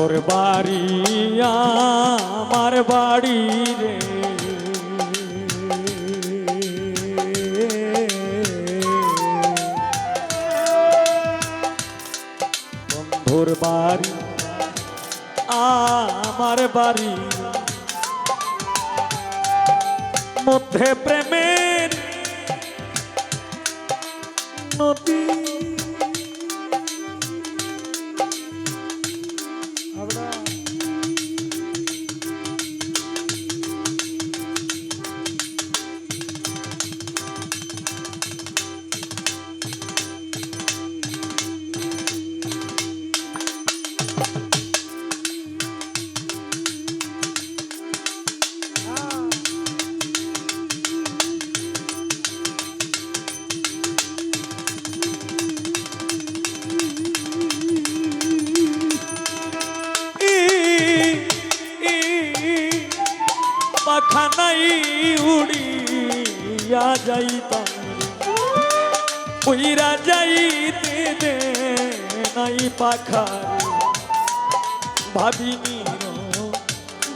বন্ধুর বাড়ি আমার বাড়ি রে। বন্ধুর বাড়ি আমার বাড়ি। মধ্যে প্রেমের নদী। উইরা যাইতে দে নাই পাখার। ভাবিনি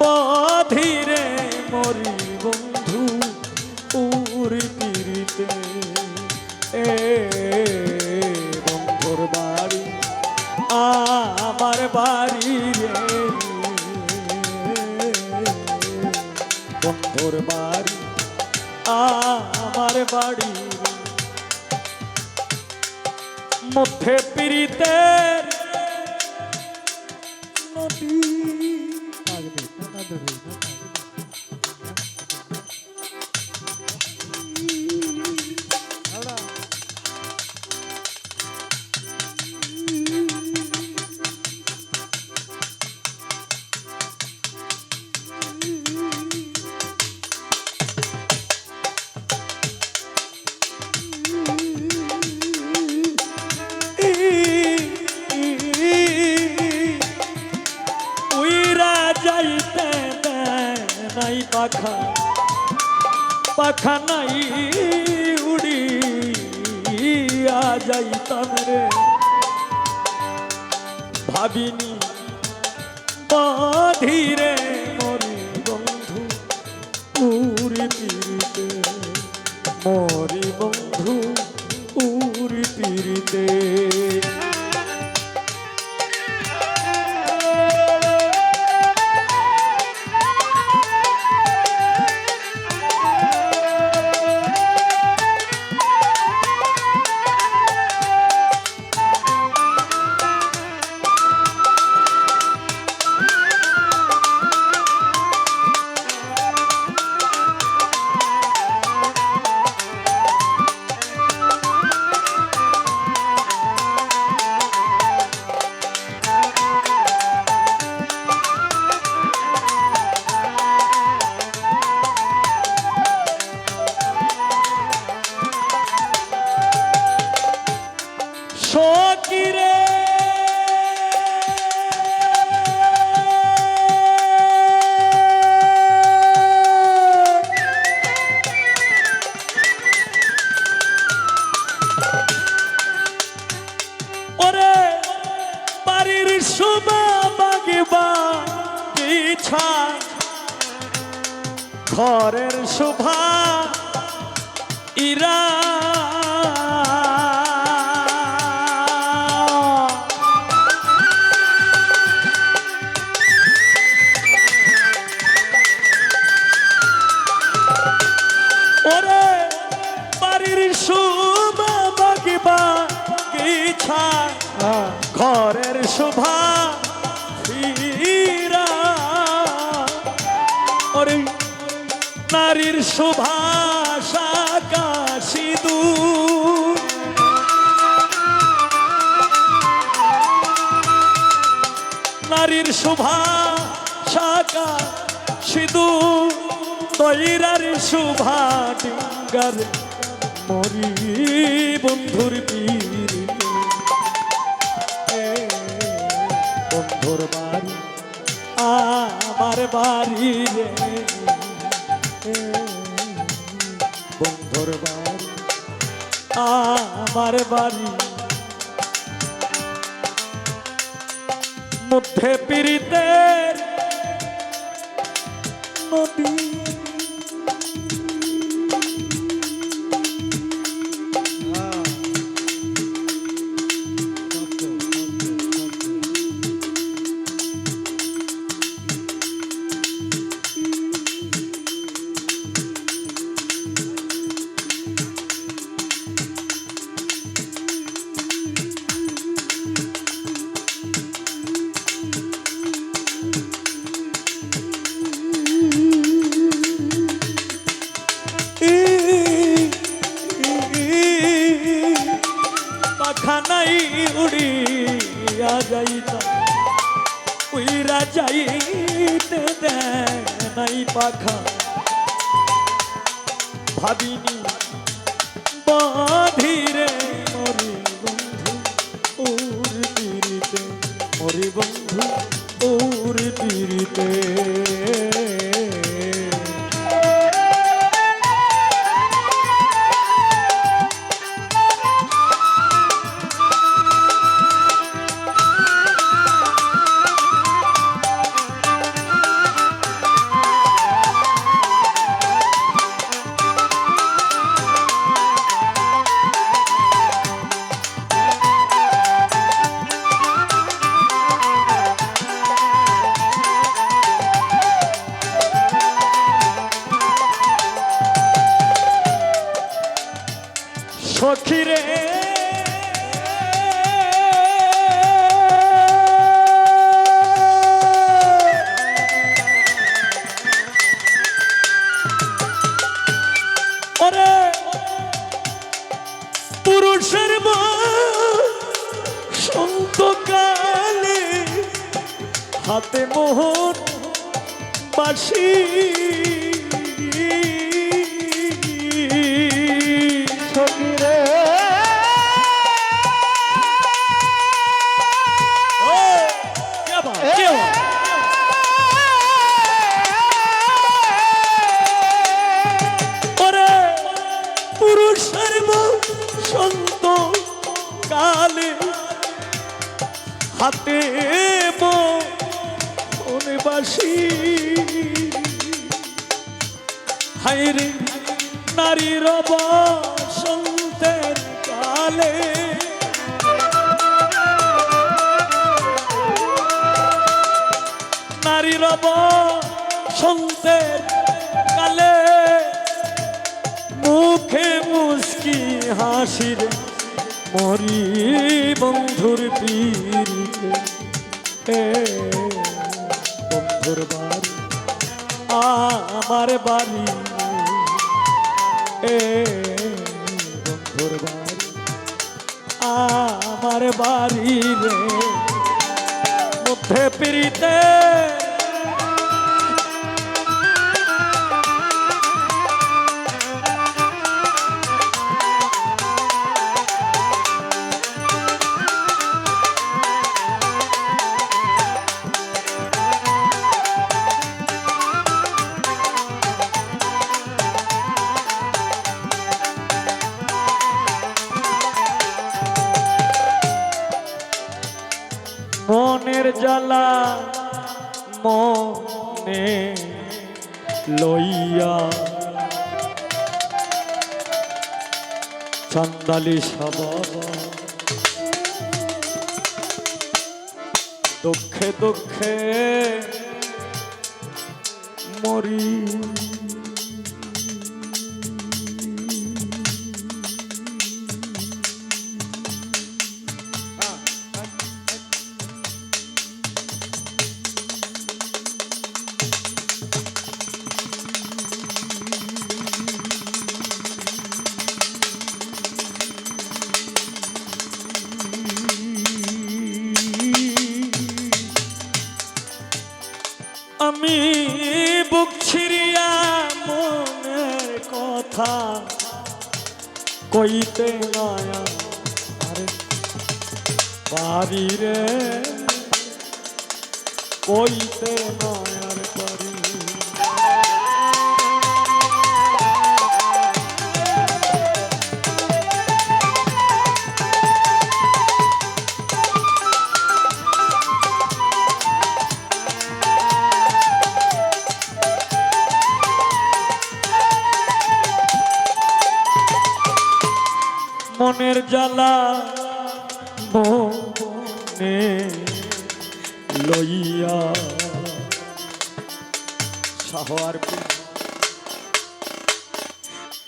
বধিরে মরি বন্ধু উড়ি তীরিতে এ বন্ধুর বাড়ি, আমার বাড়ি রে। বন্ধুর বাড়ি, আমার বাড়ি। মধ্যে পীড়িতের নদী। ভাবিনি। ধীরে ইচ্ছা। ঘরের শোভা ইরা। ওরে বাড়ির শোভা বাগিবা ইচ্ছা। ঘরের শোভা নারীর শোভা শাকা সিঁদুর নারীর শোভা শাকা সিঁদুর তৈরার শোভা ডিঙ্গার মরি বন্ধুর পীর বন্ধুর বাড়ি, আমার বাড়ি রে। বন্ধুর বাড়ি আমার বাড়ি। মধ্যে পীড়িতের নদী। নাই পাখা। ভাবিনি বসন্তের কালে নারীর বসন্তের কালে মুখে মুস্কি হাসির মরি বন্ধুর পীরিতে আমার বাড়ি বন্ধুর বাড়ি। আমার বাড়ি রে মধ্যে পীড়িতে দুঃখে দুঃখে মরি। কইতে নয়া আরে বাড়িরে কইতে নয়ার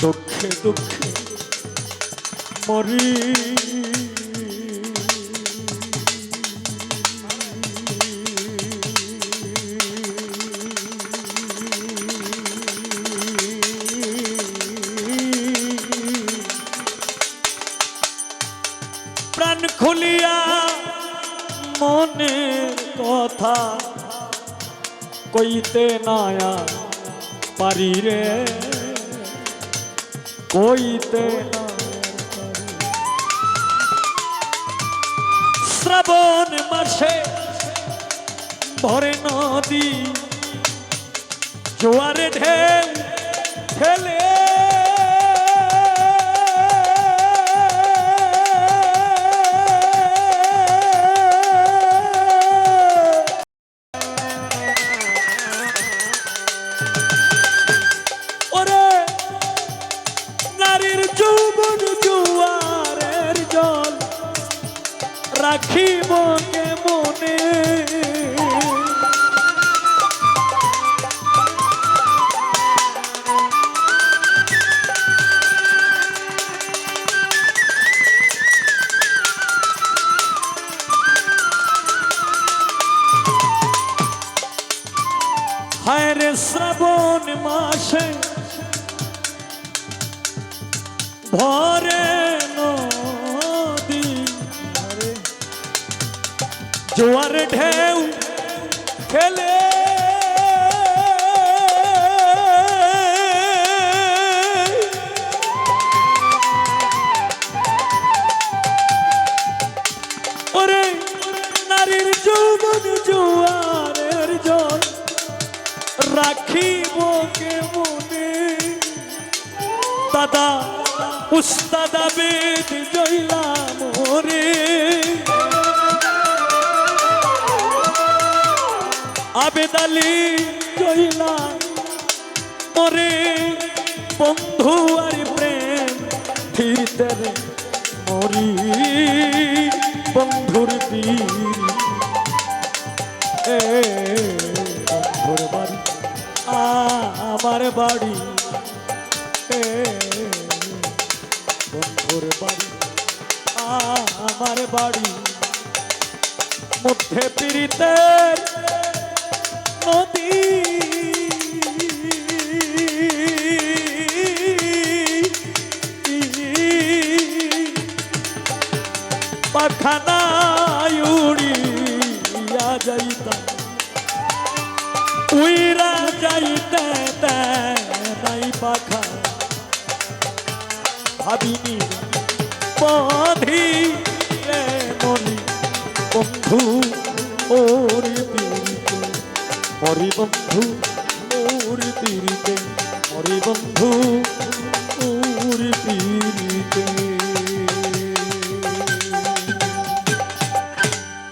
দুঃখে দুঃখে মরি। প্রাণ খুলিয়া মনের কথা কইতে নায়া পারি রে। কইতে শ্রাবণ মাসে ভরে নদী জোয়ারে ঢেউ ঢেউ খেলে। ওরে নারীর যৌবন জোয়ারের জল রাখিব কে মনে দাদা উস্তাদ আবেদ জইলা আবেদ আলী জইলা মোরে বন্ধু আর প্রেম, ফিরতে মরি বন্ধুর বীর। এ বন্ধুর বাড়ি আমার বাড়ি। এ বন্ধুর বাড়ি আমার বাড়ি। মধ্যে পীড়িতের নদী পাখানায় উড়িয়া যাইতাম উইরা যাইতে নাই পাখা। ভাবিনি বাঁধি মনি বন্ধু মরি বন্ধু ওর তীরিতে বন্ধু